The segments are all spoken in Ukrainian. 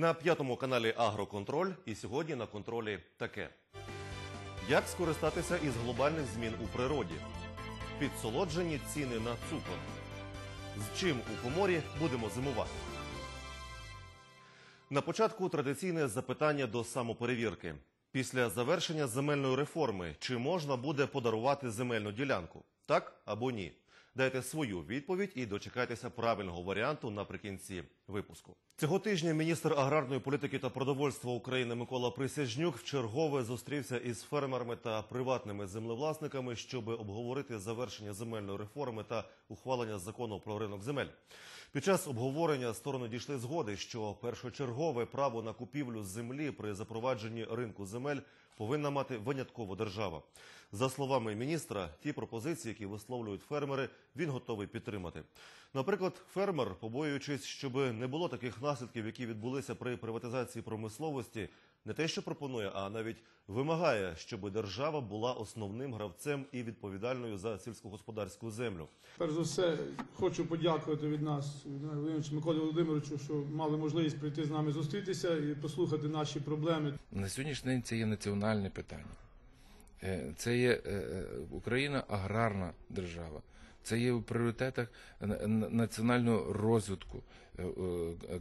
На п'ятому каналі Агроконтроль і сьогодні на контролі таке: як скористатися із глобальних змін у природі, підсолоджені ціни на цукор. З чим у коморі будемо зимувати? На початку традиційне запитання до самоперевірки. Після завершення земельної реформи чи можна буде подарувати земельну ділянку? Так або ні? Дайте свою відповідь і дочекайтеся правильного варіанту наприкінці випуску. Цього тижня міністр аграрної політики та продовольства України Микола Присяжнюк вчергове зустрівся із фермерами та приватними землевласниками, щоб обговорити завершення земельної реформи та ухвалення закону про ринок земель. Під час обговорення сторони дійшли згоди, що першочергове право на купівлю землі при запровадженні ринку земель повинна мати винятково держава. За словами міністра, ті пропозиції, які висловлюють фермери, він готовий підтримати. Наприклад, фермер, побоюючись, щоб не було таких наслідків, які відбулися при приватизації промисловості, не те, що пропонує, а навіть вимагає, щоб держава була основним гравцем і відповідальною за сільськогосподарську землю. Перш за все, хочу подякувати від нас від Володимира Миколі Володимировичу, що мали можливість прийти з нами зустрітися і послухати наші проблеми. На сьогоднішній день це є національне питання. Е, Це є е, е, Україна аграрна держава. Це є в пріоритетах на- на- національного розвитку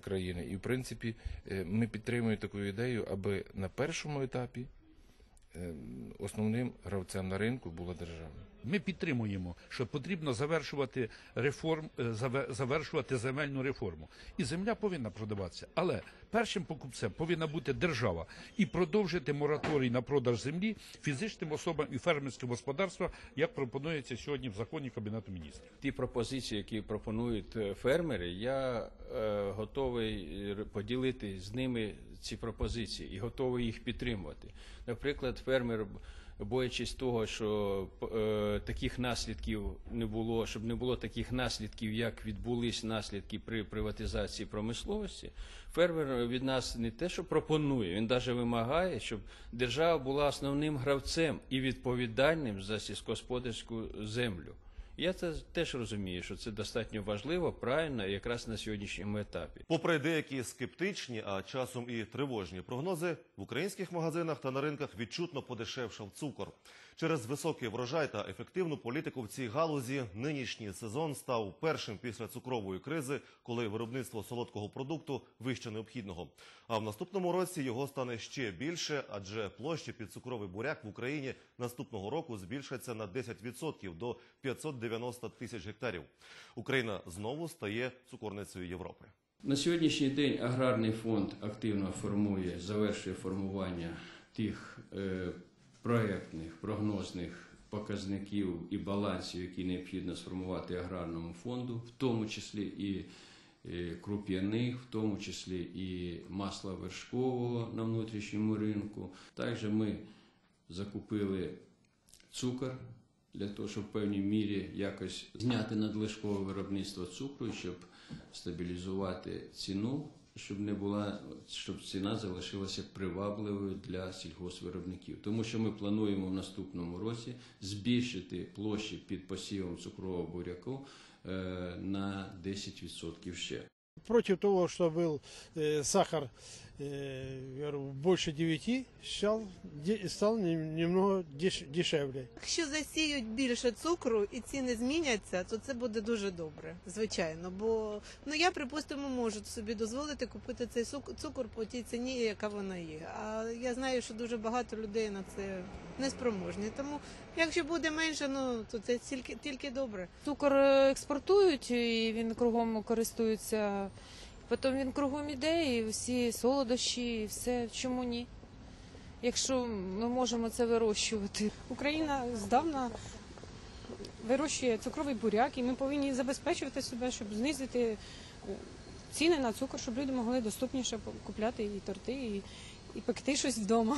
країни. І, в принципі, ми підтримуємо таку ідею, аби на першому етапі основним гравцем на ринку була держава. Ми підтримуємо, що потрібно завершувати реформ, е, завершувати земельну реформу. І земля повинна продаватися. Але першим покупцем повинна бути держава і продовжити мораторій на продаж землі фізичним особам і фермерським господарствам, як пропонується сьогодні в законі Кабінету міністрів. Ті пропозиції, які пропонують е, фермери, я е, готовий е, поділити з ними ці пропозиції і готовий їх підтримувати. Наприклад, фермер, боячись того, що е, таких наслідків не було, щоб не було таких наслідків, як відбулись наслідки при приватизації промисловості, фермер від нас не те, що пропонує, він навіть вимагає, щоб держава була основним гравцем і відповідальним за сільськогосподарську землю. Я це теж розумію, що це достатньо важливо, правильно, якраз на сьогоднішньому етапі. Попри деякі скептичні, а часом і тривожні прогнози, в українських магазинах та на ринках відчутно подешевшав цукор. Через високий врожай та ефективну політику в цій галузі нинішній сезон став першим після цукрової кризи, коли виробництво солодкого продукту вище необхідного. А в наступному році його стане ще більше, адже площі під цукровий буряк в Україні наступного року збільшаться на 10% до 590 тисяч гектарів. Україна знову стає цукорницею Європи. На сьогоднішній день аграрний фонд активно формує, завершує формування тих е, проєктних, прогнозних показників і балансів, які необхідно сформувати аграрному фонду, в тому числі і е, круп'яних, в тому числі і масла вершкового на внутрішньому ринку. Також ми закупили цукор для того, щоб в певній мірі якось зняти надлишкове виробництво цукру, щоб стабілізувати ціну, щоб не була, щоб ціна залишилася привабливою для сільгоспвиробників. Тому що ми плануємо в наступному році збільшити площі під посівом цукрового буряку е, на 10% ще. против того, что был э, сахар э, я говорю, больше 9, стал, стал нем- немного дешевле. Якщо засіють більше цукру і ціни зміняться, то це буде дуже добре, звичайно. Бо ну я припустимо можу собі дозволити купити цей сук- цукор по тій ціні, яка вона є. А я знаю, що дуже багато людей на це не спроможні. Тому якщо буде менше, ну то це тільки тільки добре. Цукор е, експортують, і він кругом користується. Потім він кругом іде, і всі солодощі, і все. Чому ні? Якщо ми можемо це вирощувати. Україна здавна вирощує цукровий буряк, і ми повинні забезпечувати себе, щоб знизити е, ціни на цукор, щоб люди могли доступніше купляти і торти, і, і пекти щось вдома.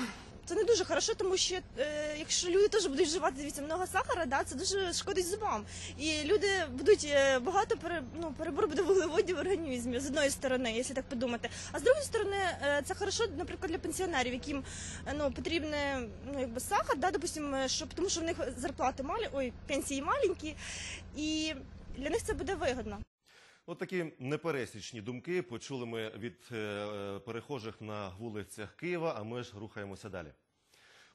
Це не дуже хорошо, тому що е, якщо люди теж будуть вживати дивіться, много сахара, да, це дуже шкодить зубам. І люди будуть е, багато пере, ну, перебор буде вуглеводів в організмі з одної сторони, якщо так подумати. А з другої сторони, е, це хорошо, наприклад, для пенсіонерів, яким ну, потрібне ну, якби сахар, да, допустим, е, щоб, тому що в них зарплати малі, ой, пенсії маленькі, і для них це буде вигодно. От такі непересічні думки почули ми від перехожих на вулицях Києва, а ми ж рухаємося далі.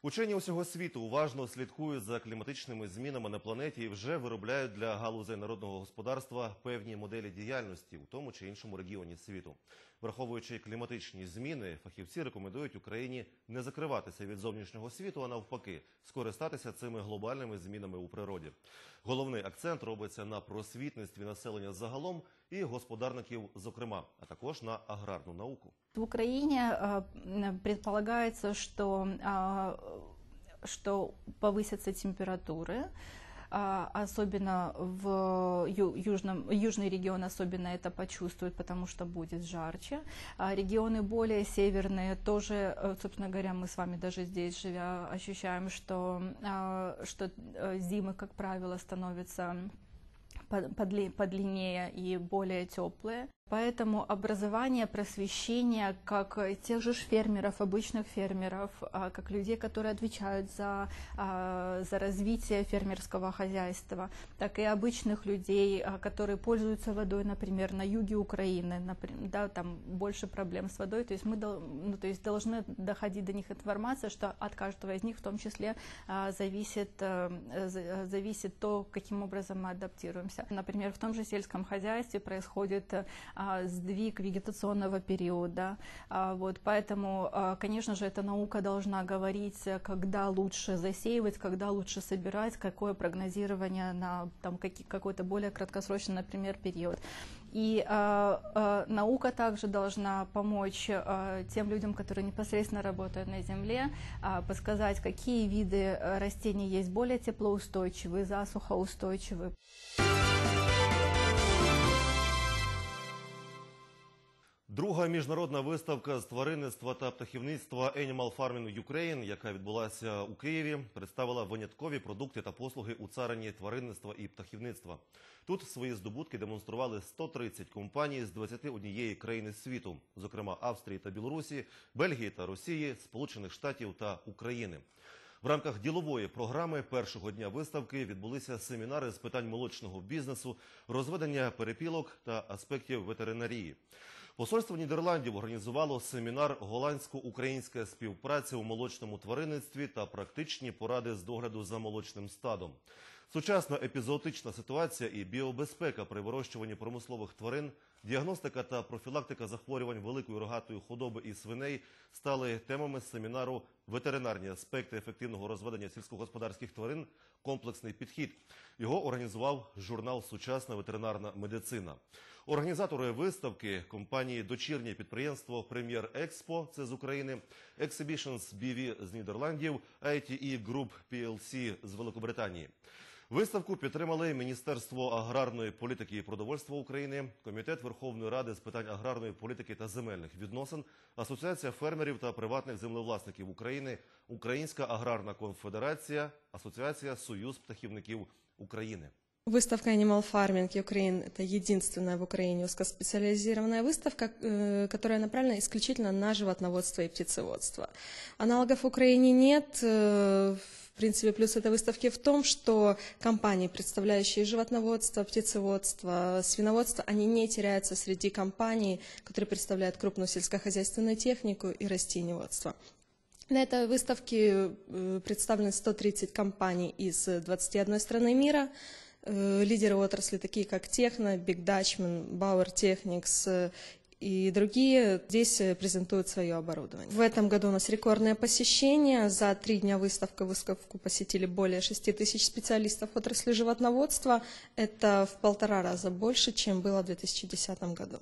Учені усього світу уважно слідкують за кліматичними змінами на планеті і вже виробляють для галузей народного господарства певні моделі діяльності у тому чи іншому регіоні світу. Враховуючи кліматичні зміни, фахівці рекомендують Україні не закриватися від зовнішнього світу, а навпаки, скористатися цими глобальними змінами у природі. Головний акцент робиться на просвітництві населення загалом і господарників, зокрема, а також на аграрну науку. В Украине э, м, предполагается, что, а, а, особенно в южном, южный регион особенно это почувствует, потому что будет жарче. А регионы более северные тоже, э, собственно говоря, мы с вами даже здесь живя ощущаем, что, а, что э, зимы, как правило, становятся под- подли- подлиннее и более теплые. Поэтому образование, просвещение, как тех же фермеров, обычных фермеров, а, как людей, которые отвечают за, а, за развитие фермерского хозяйства, так и обычных людей, а, которые пользуются водой, например, на юге Украины, например, да, там больше проблем с водой. То есть мы ну, то есть должны доходить до них информация, что от каждого из них в том числе зависит, э, за- зависит то, каким образом мы адаптируемся. Например, в том же сельском хозяйстве происходит сдвиг вегетационного периода. А, Вот, поэтому, а, конечно же, эта наука должна говорить, э, когда лучше засеивать, когда лучше собирать, какое прогнозирование на там, какой-то более краткосрочный, например, период. И а, а, наука также должна помочь а, тем людям, которые непосредственно работают на земле, а, подсказать, какие виды э, растений есть более теплоустойчивые, засухоустойчивые. Друга міжнародна виставка з тваринництва та птахівництва Animal Farming Ukraine, яка відбулася у Києві, представила виняткові продукти та послуги у царині тваринництва і птахівництва. Тут свої здобутки демонстрували 130 компаній з 21 країни світу, зокрема Австрії та Білорусі, Бельгії та Росії, Сполучених Штатів та України. В рамках ділової програми першого дня виставки відбулися семінари з питань молочного бізнесу, розведення перепілок та аспектів ветеринарії. Посольство Нідерландів організувало семінар Голландсько-українська співпраця у молочному тваринництві та практичні поради з догляду за молочним стадом. Сучасна епізоотична ситуація і біобезпека при вирощуванні промислових тварин, діагностика та профілактика захворювань великої рогатої худоби і свиней стали темами семінару Ветеринарні аспекти ефективного розведення сільськогосподарських тварин. Комплексний підхід. Його організував журнал Сучасна ветеринарна медицина. Організатори виставки компанії Дочірнє підприємство Прем'єр Експо це з України, Exhibitions BV з Нідерландів, ITE Group PLC з Великобританії. Виставку підтримали Міністерство аграрної політики і продовольства України, Комітет Верховної Ради з питань аграрної політики та земельних відносин, Асоціація фермерів та приватних землевласників України, Українська аграрна конфедерація, Асоціація Союз птахівників України. Выставка Animal Farming Ukraine – это единственная в Украине узкоспециализированная выставка, э, которая направлена исключительно на животноводство и птицеводство. Аналогов в Украине нет. В принципе, плюс этой выставки в том, что компании, представляющие животноводство, птицеводство, свиноводство, они не теряются среди компаний, которые представляют крупную сельскохозяйственную технику и растениеводство. На этой выставке э, представлены 130 компаний из 21 страны мира. Э, Лидеры отрасли, такие как Техно, Dutchman, Bauer Technics э, и другие, здесь э, презентуют свое оборудование. В этом году у нас рекордное посещение. За три дня выставка выставку посетили более 6 тысяч специалистов отрасли животноводства. Это в полтора раза больше, чем было в 2010 году.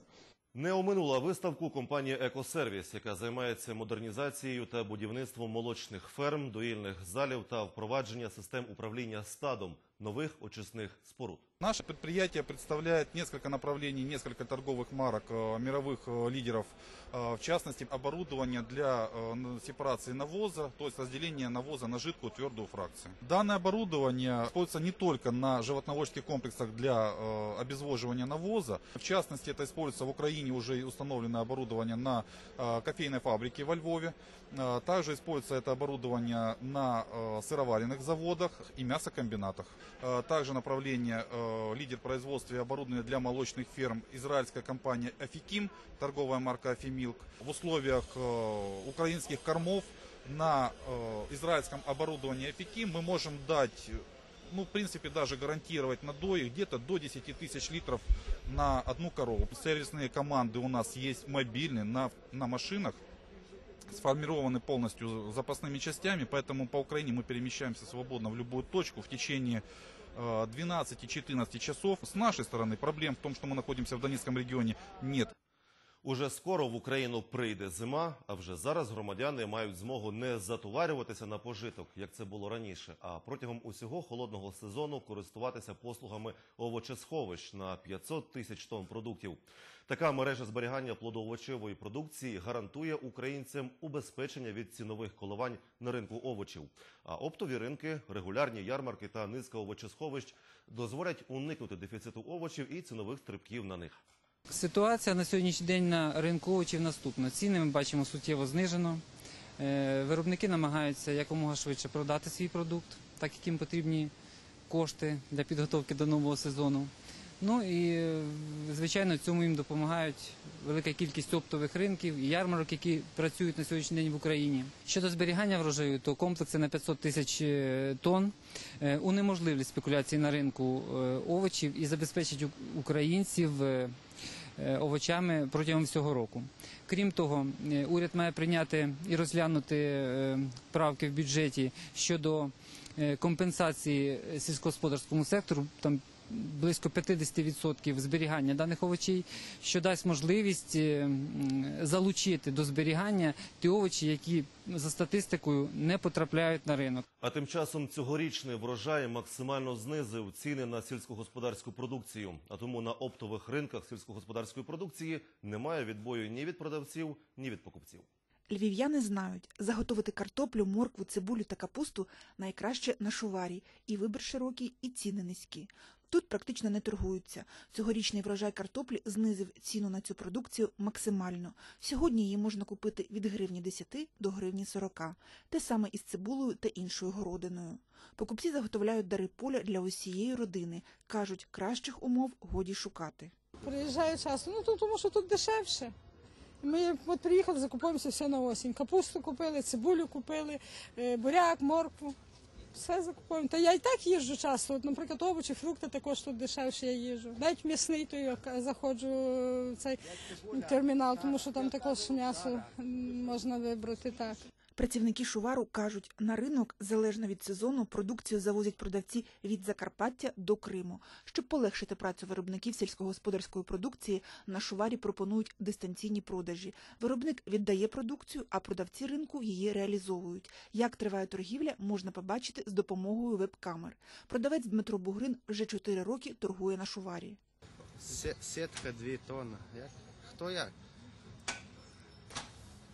Не оминула виставку компанія Екосервіс, яка займається модернізацією та будівництвом молочних ферм, доїльних залів та впровадження систем управління стадом нових очисних споруд. Наше предприятие представляет несколько направлений, несколько торговых марок э, мировых э, лидеров, э, в частности оборудование для э, сепарации навоза, то есть разделения навоза на жидкую твердую фракцию. Данное оборудование используется не только на животноводческих комплексах для э, обезвоживания навоза, в частности это используется в Украине уже установленное оборудование на э, кофейной фабрике во Львове, Э, также используется это оборудование на э, сыроваренных заводах и мясокомбинатах. Э, Также направление э, лидер производства и оборудования для молочных ферм израильская компания Афиким, торговая марка Афимилк. В условиях э, украинских кормов на э, израильском оборудовании Афиким мы можем дать ну, в принципе, даже гарантировать надои где-то до 10 тысяч литров на одну корову. Сервисные команды у нас есть мобильные на, на машинах, сформированы полностью запасными частями, поэтому по Украине мы перемещаемся свободно в любую точку в течение э, 12-14 часов. С нашей стороны проблем в том, что мы находимся в Донецком регионе, нет. Уже скоро в Україну прийде зима, а вже зараз громадяни мають змогу не затоварюватися на пожиток, як це було раніше, а протягом усього холодного сезону користуватися послугами овочесховищ на 500 тисяч тонн продуктів. Така мережа зберігання плодоовочевої продукції гарантує українцям убезпечення від цінових коливань на ринку овочів. А оптові ринки, регулярні ярмарки та низка овочесховищ дозволять уникнути дефіциту овочів і цінових стрибків на них. Ситуація на сьогоднішній день на ринку овочів наступна. Ціни ми бачимо суттєво знижено. Е, Виробники намагаються якомога швидше продати свій продукт, так як їм потрібні кошти для підготовки до нового сезону. Ну і звичайно цьому їм допомагають велика кількість оптових ринків і ярмарок, які працюють на сьогоднішній день в Україні. Щодо зберігання врожаю, то комплекси на 500 тисяч е, тонн е, унеможливлять спекуляції на ринку е, овочів і забезпечать українців овочами протягом всього року. Крім того, уряд має прийняти і розглянути правки в бюджеті щодо компенсації сільськогосподарському сектору. Там Близько 50% зберігання даних овочей, що дасть можливість е, залучити до зберігання ті овочі, які за статистикою не потрапляють на ринок. А тим часом цьогорічний врожай максимально знизив ціни на сільськогосподарську продукцію. А тому на оптових ринках сільськогосподарської продукції немає відбою ні від продавців, ні від покупців. Львів'яни знають, заготовити картоплю, моркву, цибулю та капусту найкраще на шуварі, і вибір широкий, і ціни низькі. Тут практично не торгуються. Цьогорічний врожай картоплі знизив ціну на цю продукцію максимально. Сьогодні її можна купити від гривні 10 до гривні 40. Те саме із цибулею та іншою городиною. Покупці заготовляють дари поля для усієї родини. Кажуть, кращих умов годі шукати. Приїжджаю часто, ну то, тому що тут дешевше. Ми от приїхали, закупуємося все на осінь. Капусту купили, цибулю купили, е, буряк, моркву. Все закупуємо. Та я і так їжджу часто. От, наприклад, овочі, фрукти також тут дешевше я їжджу. Навіть м'ясний, то я заходжу в цей термінал, тому що там також м'ясо можна вибрати так. Працівники шувару кажуть, на ринок, залежно від сезону, продукцію завозять продавці від Закарпаття до Криму. Щоб полегшити працю виробників сільськогосподарської продукції, на шуварі пропонують дистанційні продажі. Виробник віддає продукцію, а продавці ринку її реалізовують. Як триває торгівля, можна побачити з допомогою веб-камер. Продавець Дмитро Бугрин вже 4 роки торгує на шуварі. Сітка 2 тонни. Хто як?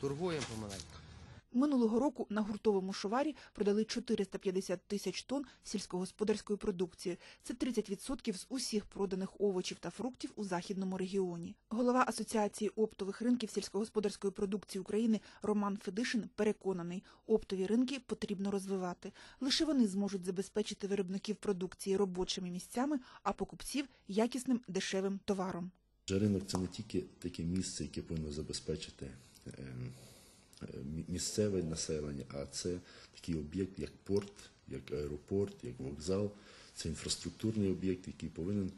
Торгуємо помаленьку. Минулого року на гуртовому шуварі продали 450 тисяч тонн сільськогосподарської продукції. Це 30% з усіх проданих овочів та фруктів у західному регіоні. Голова Асоціації оптових ринків сільськогосподарської продукції України Роман Федишин переконаний, оптові ринки потрібно розвивати. Лише вони зможуть забезпечити виробників продукції робочими місцями, а покупців якісним дешевим товаром. Ринок це не тільки таке місце, яке повинно забезпечити е, е, мі- місцеве населення, а це такий об'єкт, як порт, як аеропорт, як вокзал. Це інфраструктурний об'єкт, який повинен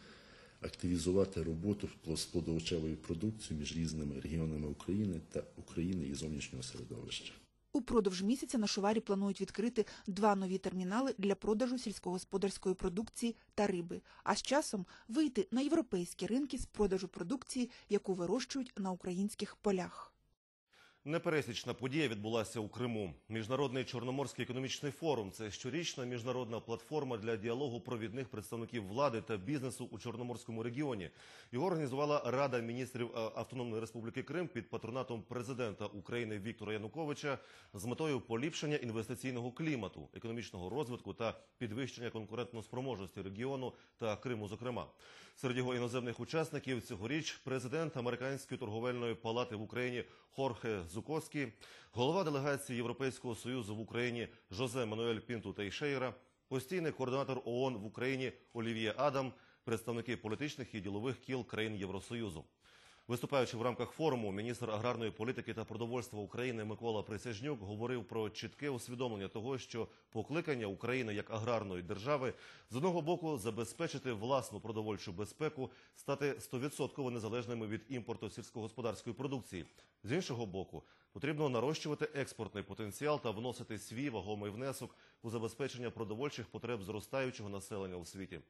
активізувати роботу з плодовочевою продукцією між різними регіонами України та України і зовнішнього середовища. Упродовж місяця на Шуварі планують відкрити два нові термінали для продажу сільськогосподарської продукції та риби, а з часом вийти на європейські ринки з продажу продукції, яку вирощують на українських полях. Непересічна подія відбулася у Криму. Міжнародний чорноморський економічний форум це щорічна міжнародна платформа для діалогу провідних представників влади та бізнесу у Чорноморському регіоні. Його організувала Рада міністрів е, Автономної Республіки Крим під патронатом президента України Віктора Януковича з метою поліпшення інвестиційного клімату, економічного розвитку та підвищення конкурентноспроможності регіону та Криму. Зокрема, серед його іноземних учасників цьогоріч президент Американської торговельної палати в Україні Хорхе Зуковський, голова делегації Європейського союзу в Україні Жозе Мануель Пінту Тейшейра, постійний координатор ООН в Україні Олівія Адам, представники політичних і ділових кіл країн Євросоюзу. Виступаючи в рамках форуму, міністр аграрної політики та продовольства України Микола Присяжнюк говорив про чітке усвідомлення того, що покликання України як аграрної держави з одного боку забезпечити власну продовольчу безпеку, стати 100% незалежними від імпорту сільськогосподарської продукції. З іншого боку, потрібно нарощувати експортний потенціал та вносити свій вагомий внесок у забезпечення продовольчих потреб зростаючого населення у світі.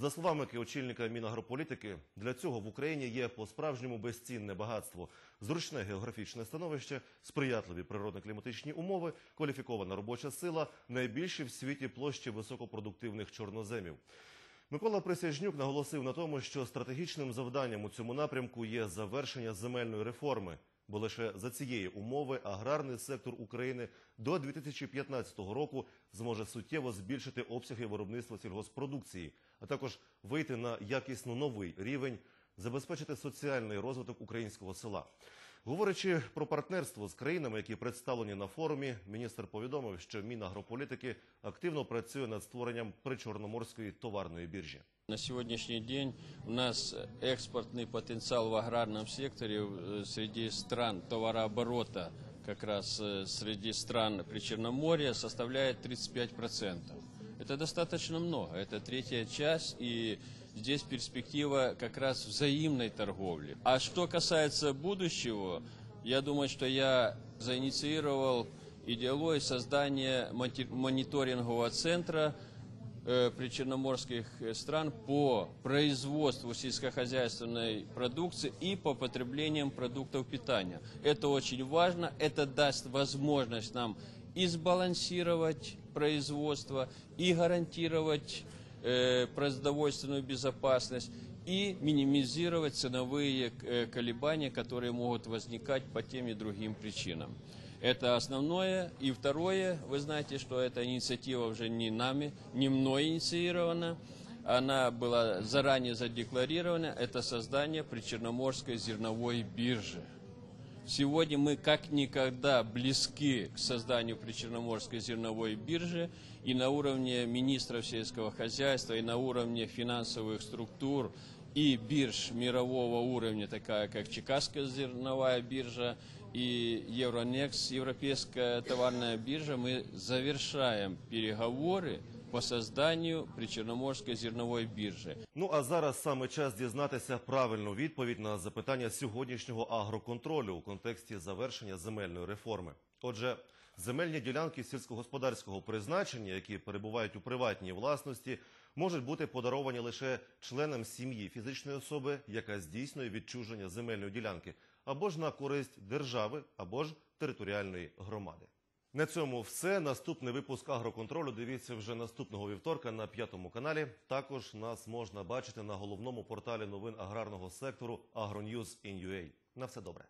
За словами очільника Мінагрополітики, для цього в Україні є по-справжньому безцінне багатство, зручне географічне становище, сприятливі природно-кліматичні умови, кваліфікована робоча сила, найбільші в світі площі високопродуктивних чорноземів. Микола Присяжнюк наголосив на тому, що стратегічним завданням у цьому напрямку є завершення земельної реформи, бо лише за цієї умови аграрний сектор України до 2015 року зможе суттєво збільшити обсяги виробництва сільгоспродукції, а також вийти на якісно новий рівень, забезпечити соціальний розвиток українського села. Говорячи про партнерство з країнами, які представлені на форумі, міністр повідомив, що Мінагрополітики активно працює над створенням причорноморської товарної біржі. На сегодняшний день у нас экспортный потенциал в аграрном секторе э, среди стран товарооборота, как раз э, среди стран Причерноморья, составляет 35%. Это достаточно много, это третья часть, и здесь перспектива как раз взаимной торговли. А что касается будущего, я думаю, что я заинициировал идеологию создания мониторингового центра э, причерноморских э, стран по производству сельскохозяйственной продукции и по потреблениям продуктов питания. Это очень важно, это даст возможность нам и сбалансировать производство, и гарантировать э, продовольственную безопасность, и минимизировать ценовые э, колебания, которые могут возникать по тем и другим причинам. Это основное. И второе, вы знаете, что эта инициатива уже не нами, не мной инициирована. Она была заранее задекларирована. Это создание Причерноморской зерновой биржи. Сегодня мы как никогда близки к созданию Причерноморской зерновой биржи и на уровне министров сельского хозяйства, и на уровне финансовых структур, и бирж мирового уровня, такая как Чикагская зерновая биржа и Евронекс, Европейская товарная биржа, мы завершаем переговоры по созданию Причерноморской зерновой биржи. Ну а зараз саме час дізнатися правильну відповідь на запитання сьогоднішнього агроконтролю у контексті завершення земельної реформи. Отже, земельні ділянки сільськогосподарського призначення, які перебувають у приватній власності, можуть бути подаровані лише членам сім'ї фізичної особи, яка здійснює відчуження земельної ділянки, або ж на користь держави, або ж територіальної громади. На цьому все. Наступний випуск агроконтролю дивіться вже наступного вівторка на п'ятому каналі. Також нас можна бачити на головному порталі новин аграрного сектору AgroNews.in.ua. На все добре.